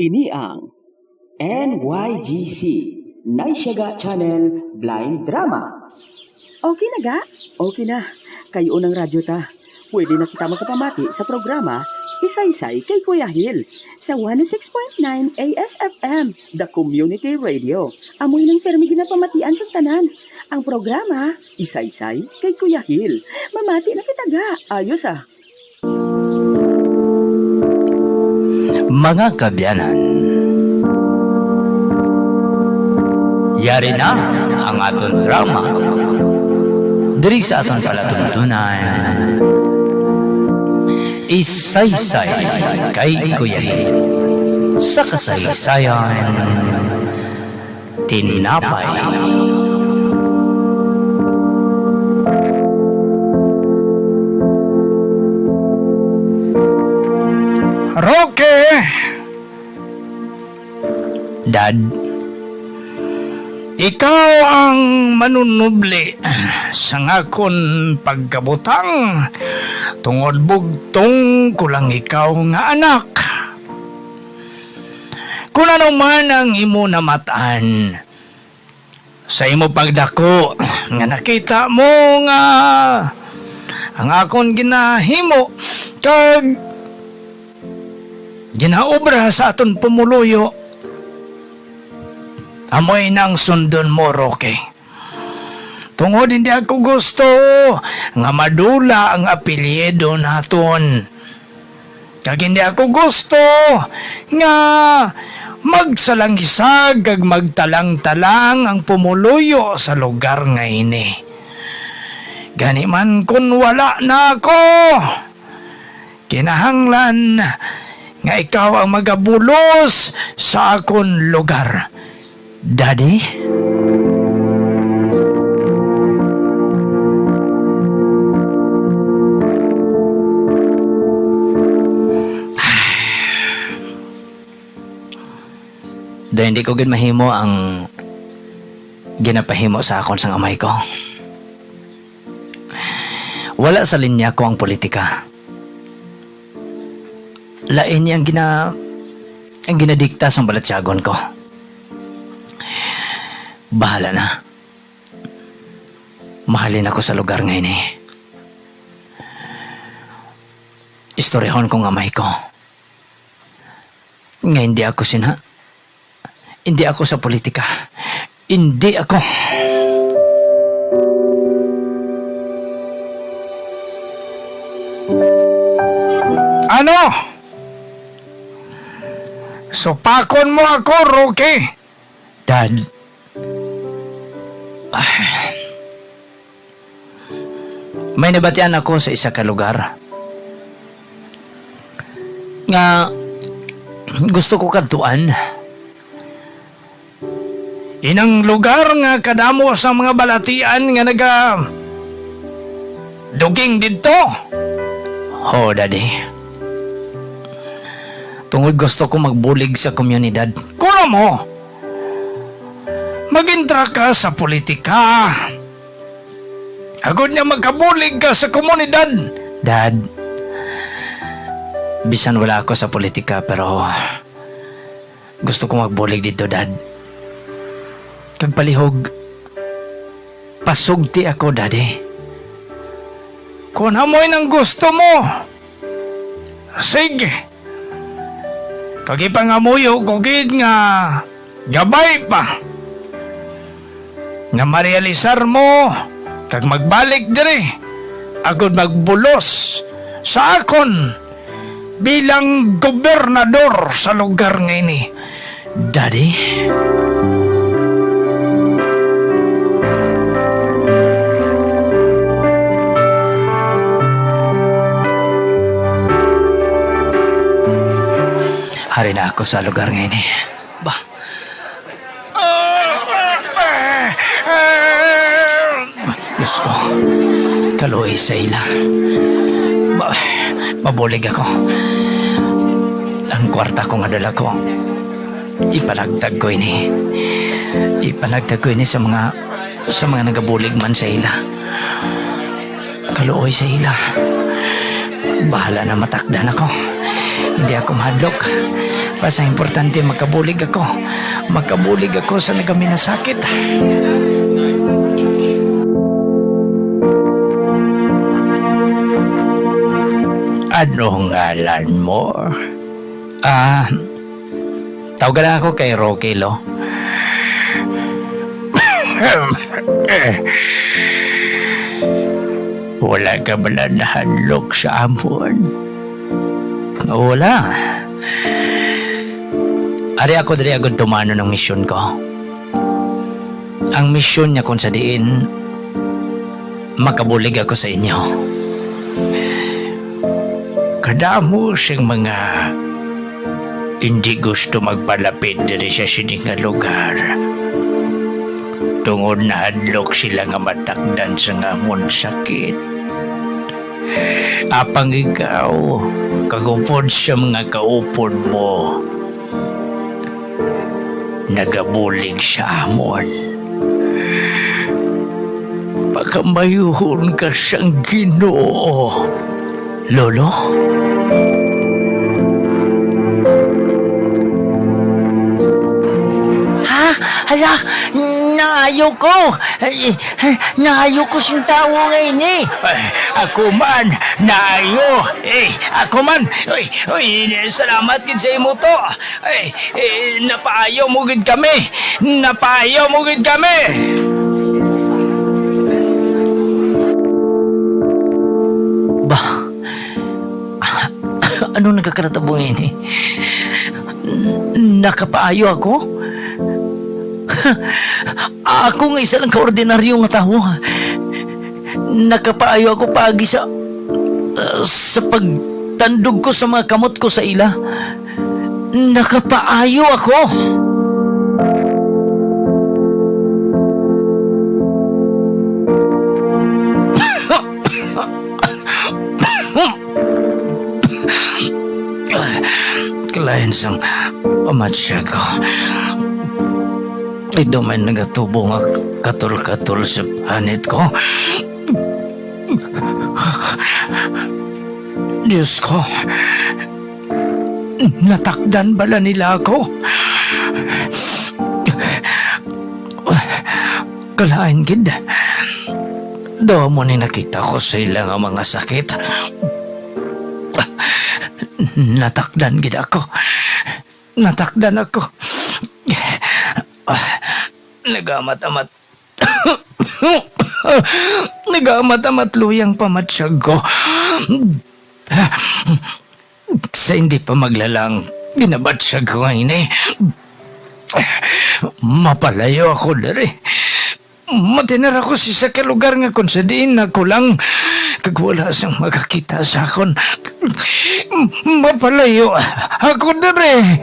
Ini ang NYGC Naisyaga Channel Blind Drama. Okay na ga? Okay na, kayo unang radyo ta. Pwede na kita magkapamati sa programa Isaysay kay Kuya Hill Sa 106.9 ASFM, The Community Radio. amoy ng permi ginapamatian sa tanan. Ang programa, Isaysay kay Kuya Hill. mamati na kita ga. Ayos ah. Mga kabyanan, yari na ang aton drama. Diri sa aton palatuntunan, isaysay kay Kuya. Sa kasaysayan, tinapay. Dad, Ikaw ang manunubli sa ngakon pagkabutang tungod bugtong kulang ikaw nga anak. Kung ano man ang imo namataan sa imo pagdako nga nakita mo nga ang akon ginahimo kag ginaobra sa aton pumuluyo Amoy nang sundon mo, Roque. Tungod hindi ako gusto nga madula ang apelyido naton. Kag hindi ako gusto nga magsalangisag kag magtalang-talang ang pumuluyo sa lugar nga ini. Gani man kun wala na ako. Kinahanglan nga ikaw ang magabulos sa akon lugar. Daddy? Dahil hindi ko gid mahimo ang ginapahimo sa akon sang amay ko. Wala sa linya ko ang politika. Lain niya ang gina ang ginadikta sa balatsyagon ko. Bahala na. Mahalin ako sa lugar ngayon eh. Istoryahon ko amay ko. Nga hindi ako sina. Hindi ako sa politika. Hindi ako. Ano? Supakon mo ako, Roque. Dad. May nabatian ako sa isa ka lugar. Nga gusto ko kadtuan. Inang lugar nga kadamo sa mga balatian nga naga duging dito. Oh, daddy. Tungod gusto ko magbulig sa komunidad. Kuna mo, magintra ka sa politika. Agod niya magkabulig ka sa komunidad. Dad, bisan wala ako sa politika pero gusto ko magbulig dito, Dad. Kag palihog, pasugti ako, Daddy. Kung hamoy ng gusto mo, sige. Kagipangamuyo kugid nga gabay pa. Nga marealisar mo kag magbalik diri agod magbulos sa akon bilang gobernador sa lugar nga ini. Daddy? Hari na ako sa lugar ngayon eh. Ba, Diyos ko, kaluoy sa ila. Ba, mabulig ako. Ang kwarta ko nga dala ko, ipalagtag ko ini. Ipalagtag ko ini sa mga sa mga nagabulig man sa ila. Kaluoy sa ila. Bahala na matakdan ako. Hindi ako mahadlok. Basta importante makabulig ako. Makabulig ako sa nagami na sakit. Ano ngalan mo? Ah, tawagan na ako kay Rocky, lo. Wala ka ba na nahanlok sa amon? Wala. Ari ako dari agad tumano ng misyon ko. Ang misyon niya kung sa diin, makabulig ako sa inyo. Kadamo siyang mga hindi gusto magpalapit diri sa sining nga lugar. Tungod na hadlok sila nga matakdan sa ngamon sakit. Apang ikaw, kagupod sa mga kaupod mo. Nagabulig sa amon. Pakamayuhon ka siyang ginoo. Lolo? Ha? Hala, naayo ko. Ay, naayo ko siyang tao ngayon eh. Ay, ako man, naayo. Eh, ako man. Uy, uy, salamat gid sa imo to. Ay, eh, napaayo mo gid kami. Napaayo mo gid kami. Ba? Ano nagkakaratabo ngayon eh? Nakapaayo ako? ako nga isa lang kaordinaryo nga tao. Nakapaayo ako pagi sa... uh, sa pagtandog ko sa mga kamot ko sa ila. Nakapaayo ako. Kalayan sang pamatsya ko. Ito may nagatubo nga katol-katol sa panit ko. Diyos ko, natakdan bala nila ako? Kalain gid. Daw mo ni nakita ko sa ilang mga sakit. Natakdan gid ako. Natakdan ako. Nagamat-amat. Nagamat-amat luyang pamatsyag ko. Sa hindi pa maglalang, ginabatsyag ko ngayon eh. Mapalayo ako dari. Matinar ako si sa kalugar nga kung sa diin na kulang kag wala sang makakita sa akon. Mapalayo ako dari.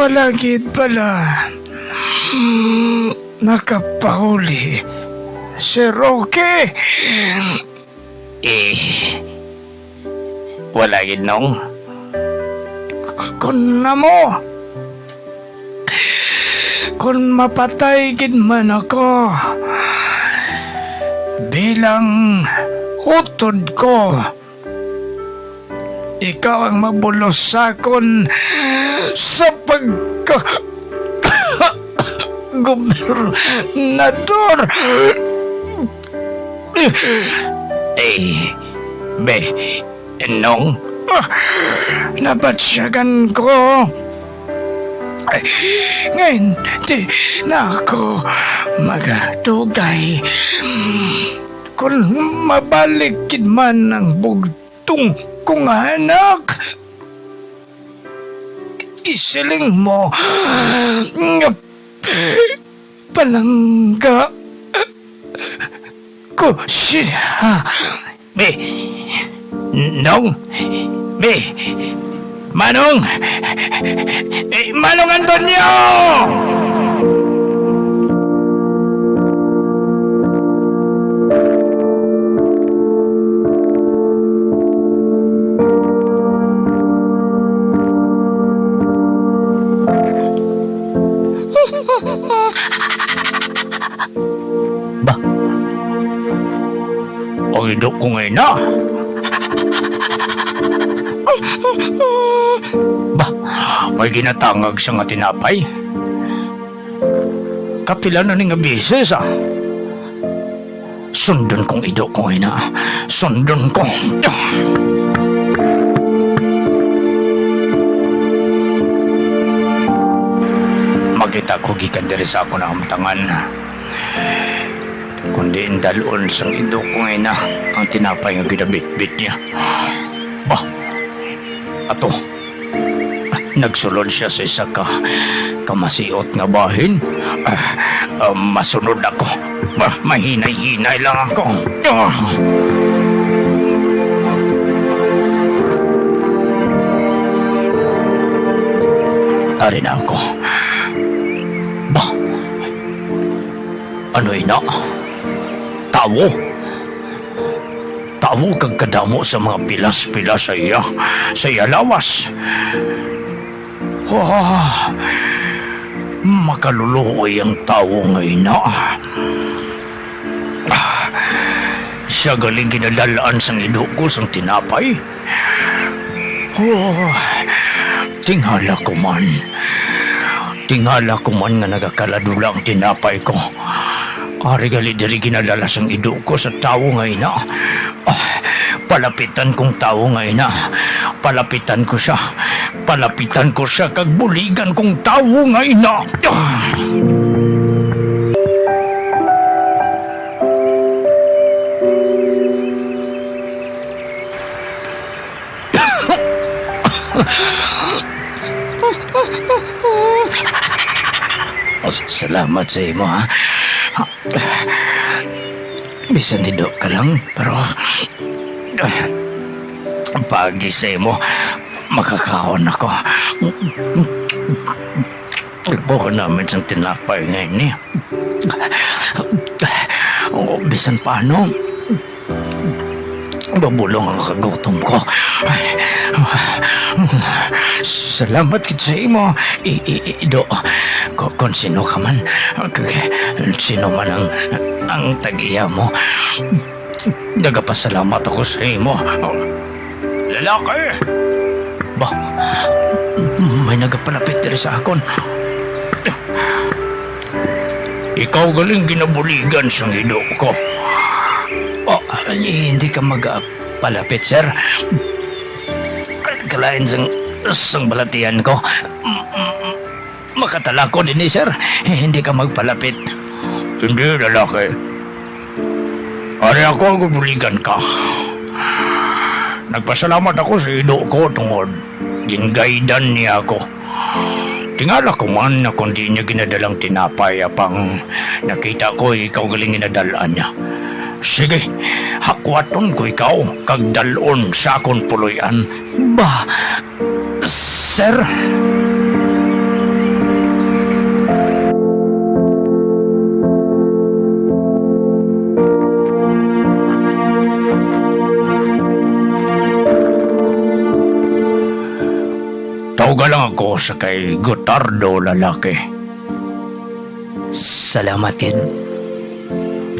Wala gid pala. Nakapahuli. Si Roque. Eh, wala gid nung. Kung na mo. Kung mapatay gid man ako. Bilang utod ko. Ikaw ang mabulos sa akon sa pagka... Gobernador! Eh, be, nong, nabatsyagan ko. Ay, Ngayon, di na ako magatugay. Kung mabalikin man ang bugtong kong anak, isiling mo. Palangga. Ko siya. Be, Nong, Be, Manong, eh, Manong Antonio! Idok ko ngayon na. Ba, may ginatangag siya nga tinapay. Kapila na nga bises ah. Sundon kong idok ko ngayon na. Sundon ko. Makita ko gikan diri sa ako na amatangan. Kundi indalon sang idok ko ngayon na ang tinapay nga ginabit-bit niya. Bah, ato, nagsulod siya sa isa ka kamasiot nga bahin. Ah, ah, masunod ako. Ah, mahinay-hinay lang ako. Ah. Ari na ako. Ba? Ano ina? Tawo? Tawo kag kadamo sa mga pilas-pilas sa iya. Sa iya lawas. Oh, makaluluoy ang tao ngayon na. Ah, Siya galing ginadalaan sang iduko sang tinapay. Oh, tingala ko man. Tingala ko man nga nagakaladula ang tinapay ko. Ari gali diri ginadala sang iduko sa tao ngayon na. Ah, palapitan kong tao ngayon na. Palapitan ko siya. Palapitan ko siya kag buligan kong tao ngayon na. Ah. Salamat sa imo, ha? Bisan nido ka lang, pero... Pagi sa imo, makakaon ako. Bukan namin sa tinapay ngayon, eh. Bisan paano, babulong ang kagutom ko. Salamat kit sa imo. I, i, i- do, kung, kung sino ka man, sino man ang, ang tagiya mo, nagapasalamat ako sa imo. Lalaki! Ba, may nagapalapit diri sa akon. Ikaw galing ginabuligan sa ido ko. Eh, hindi ka magpalapit, sir. Kalain sang, sang balatian ko. Makatala ko din eh, sir. Hindi ka magpalapit. Hindi, lalaki. Ari ako ang gubuligan ka. Nagpasalamat ako sa ido ko tungod. Gingaydan niya ako. Tingala ko man na kundi niya ginadalang tinapay apang nakita ko ikaw galing ginadalaan niya. Sige, hakwaton ko ikaw kag dalon sa akong puloyan. Ba, sir? Tawag lang ako sa kay Gotardo lalaki. Salamat, kid.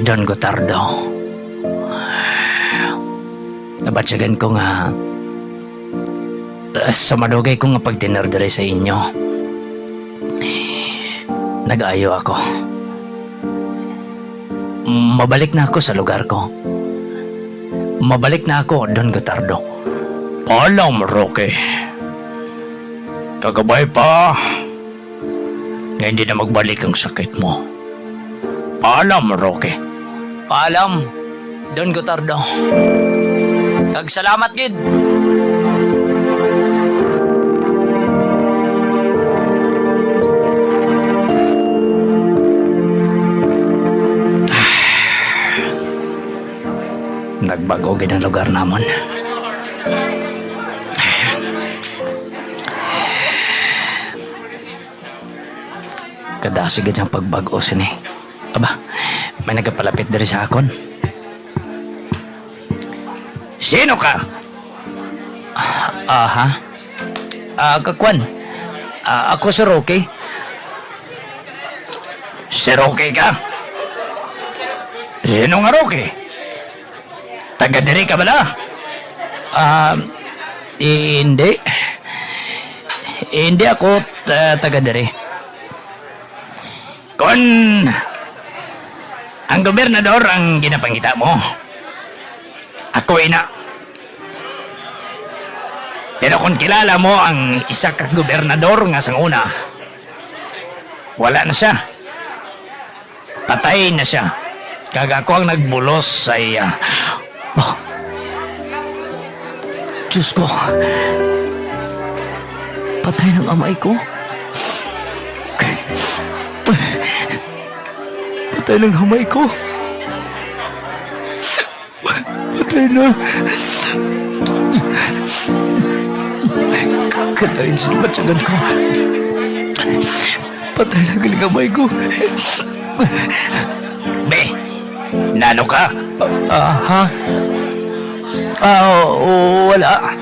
Don Gotardo. Nabatsagan ko nga eh, sa madugay ko nga pagtinerdere sa inyo. Nag-ayo ako. Mabalik na ako sa lugar ko. Mabalik na ako, Don Gotardo. Paalam, Roque. Kagabay pa. Nga hindi na magbalik ang sakit mo. Paalam, Roque. Paalam, Don Gotardo. Kag salamat, gid. Nagbago gid ang lugar namon. Kadasig gid ang pagbago sini. Aba, may nagapalapit diri sa akon. Sino ka? Aha. Ah, kakwan. Ah, ako si Rocky. Si Roque ka? Sino nga Roque? taga diri ka bala? Ah, hindi. Hindi ako ta- taga diri. Kon ang gobernador ang ginapangita mo. Ako ina. Pero kung kilala mo ang isa ka gobernador nga sang una, wala na siya. Patay na siya. Kaga ko ang nagbulos sa iya. Oh. Diyos ko. Patay ng amay ko. Patay ng hamay ko. Patay na. Kanain sa matyagan ko. Patay na galing amay ko. Be, nano ka? Ah, ha? Ah, oo, wala.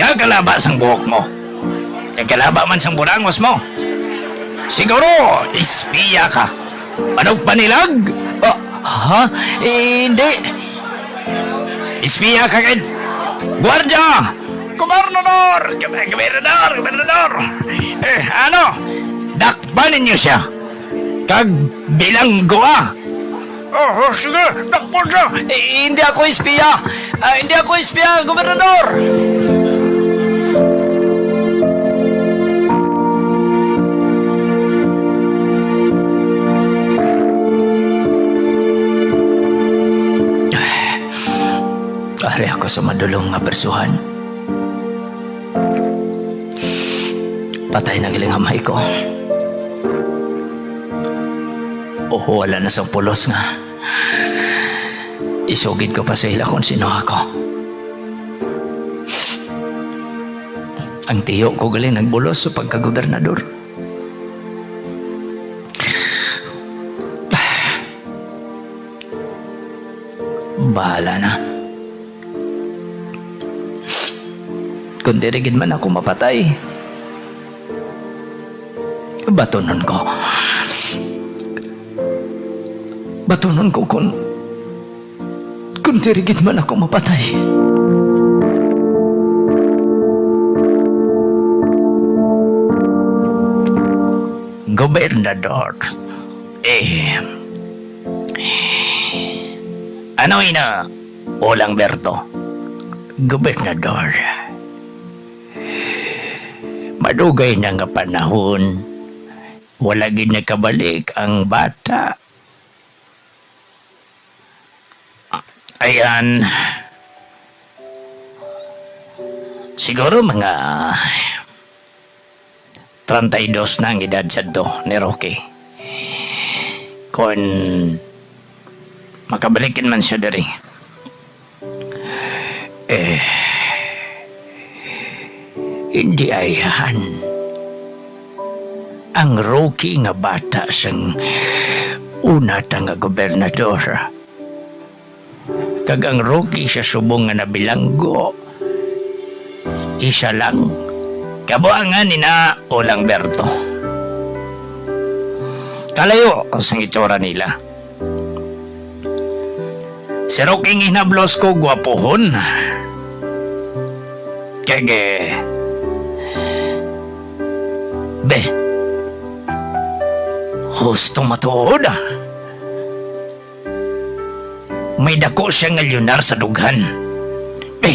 Nga kalaba sang buhok mo. Nga kalaba man sang burangos mo. Siguro, ispiya ka. Panog panilag? Ah, ha? Eh, hindi. Ispiya ka kid. Guardia! Gobernador! Gobernador! Gobernador! Eh, ano? Dakpan ninyo siya. Kag bilanggo ah. Oh, oh, sige, dakpan siya. Eh, hindi ako espiya. Ah, hindi ako espiya, gobernador. Ari ako sa madulong nga bersuhan. Patay na giling amay ko. O wala na sa pulos nga. Isugid ko pa sa ila kung sino ako. Ang tiyo ko galing nagbulos sa pagkagobernador. Bahala na. Kung dirigid man ako mapatay, batunon ko. Batunon ko kung kung dirigid man ako mapatay. Gobernador. Eh, ano ina? Olang Berto. Gobernador. Madugay na nga panahon. Wala gid nakabalik ang bata. Ayan. Siguro mga 32 na ang edad sa do ni Rocky. Kung makabalikin man siya dari. Eh, hindi ayan. Ang Rocky nga bata sang una ta nga gobernador. Kag ang Rocky siya subong nga nabilanggo. Isa lang Kabuangan ni na Ulang Berto. Kalayo ang itsura nila. Si Roking hinablos ko gwapohon. Kage... Be, husto matuod ah. May dako siya nga lunar sa dughan. Be,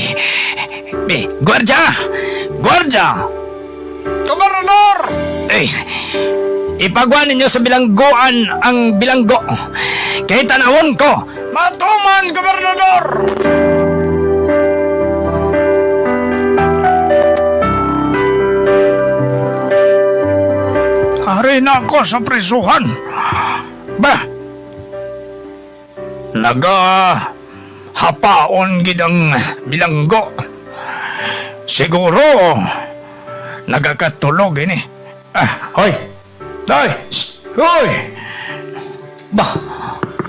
be, gwardya! Gwardya! Gobernador! Eh, ipagwa ninyo sa bilangguan ang bilanggo. Kay tanawon ko, matuman, Gobernador! Na ako sa prisuhan. Ba? Naga hapaon gid ang bilanggo. Siguro nagakatulog ini. Ah, hoy. Hoy. Hoy. Ba.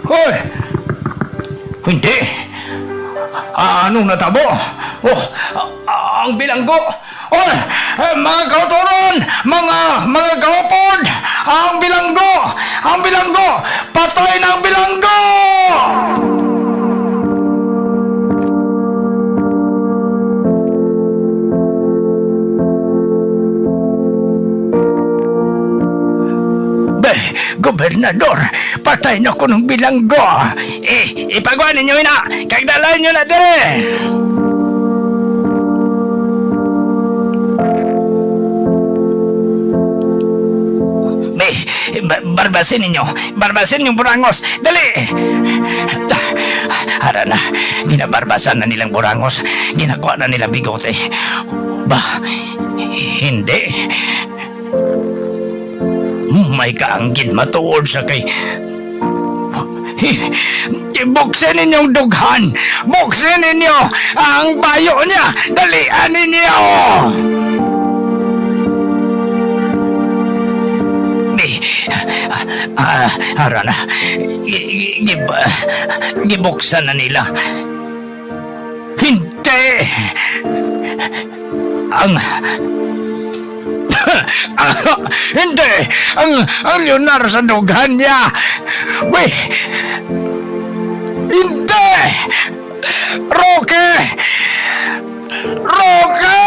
Hoy. Hindi. Ah, anong natabo? Oh, ang bilanggo. Oy, eh, mga kauturan, mga, mga kaupod, ang bilanggo, ang bilanggo, patay ng bilanggo! Gobernador, patay na ko ng bilanggo. Eh, ipagawa ninyo na, ah. kagdalaan nyo na dire! Be, ba- barbasin ninyo. Barbasin yung burangos. Dali! Hara na, ginabarbasan na nilang burangos. Ginagawa na nilang bigote. Ba, hindi. May kaanggid matuod sa kay... Buksin ninyong dughan! Buksin ninyo ang bayo niya! Dalian ninyo! Di, ah, hara na. Gi- gi- gib- Gibuksan na nila. Hindi! Ang... Ah, hindi! Ang, ang lunar sa dughan niya! Wait! Hindi! Roque! Roque!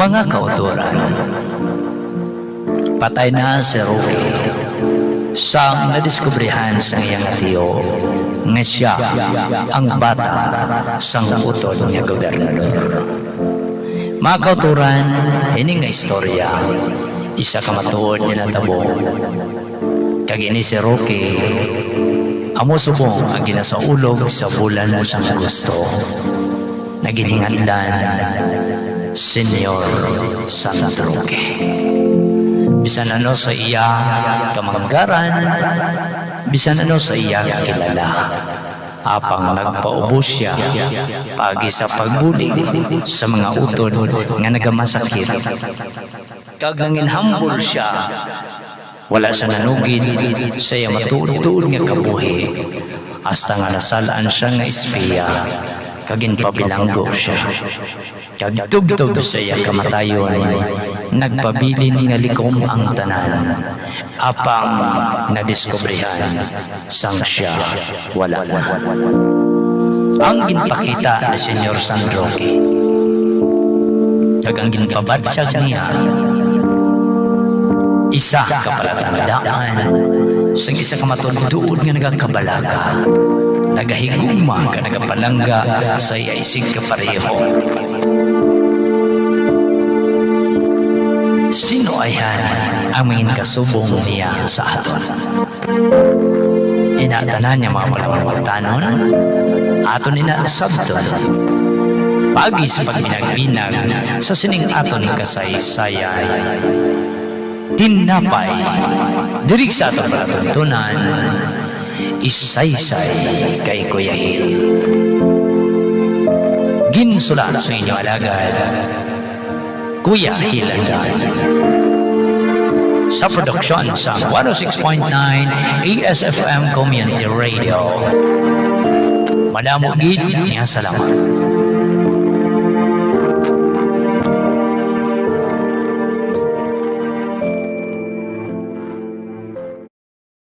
Mga kauturan, patay na si Roque sa nadiskubrihan sa iyang atiyo nga siya ang bata sang utod nga gobernador. Mga kauturan, ini nga istorya, isa ka matuod ni natabo. Kag ini si Roque, amo subong ang ginasaulog sa bulan mo sang gusto. Naginhinganlan Senyor Santo Roque. Bisan ano sa iya kamanggaran, bisan ano sa iya kakilala, apang nagpaubos siya pagi sa pagbulig sa mga utod nga nagamasakit. Kag nanginhambol siya, wala sa nanugid sa iya matuod-tuod nga kabuhi, hasta nga nasalaan siya nga espiya, kagin pabilanggo siya. Kagtugtog sa iya kamatayon, nagpabilin nga likom ang tanan, apang nadiskubrihan, sang siya wala na. Ang ginpakita ni Senyor San Roque, kag ang ginpabatsyag niya, isa ka palatandaan, sang isa ka nga nagakabalaga, nagahigugma ka nagapalangga sa iya isig ka pareho. Sino ayan ang mangin kasubong niya sa aton? Inatanan niya mga palawartanon, aton inasabton. Pagi sa pagbinag-binag sa sining aton kasaysayan, tinapay, dirig sa aton palatuntunan, isaysay kay Kuya Hil. Ginsulat sa inyo alagad, Kuya Hilandan. Sa produksyon sa 106.9 ASFM Community Radio. Madamo gid niya salamat.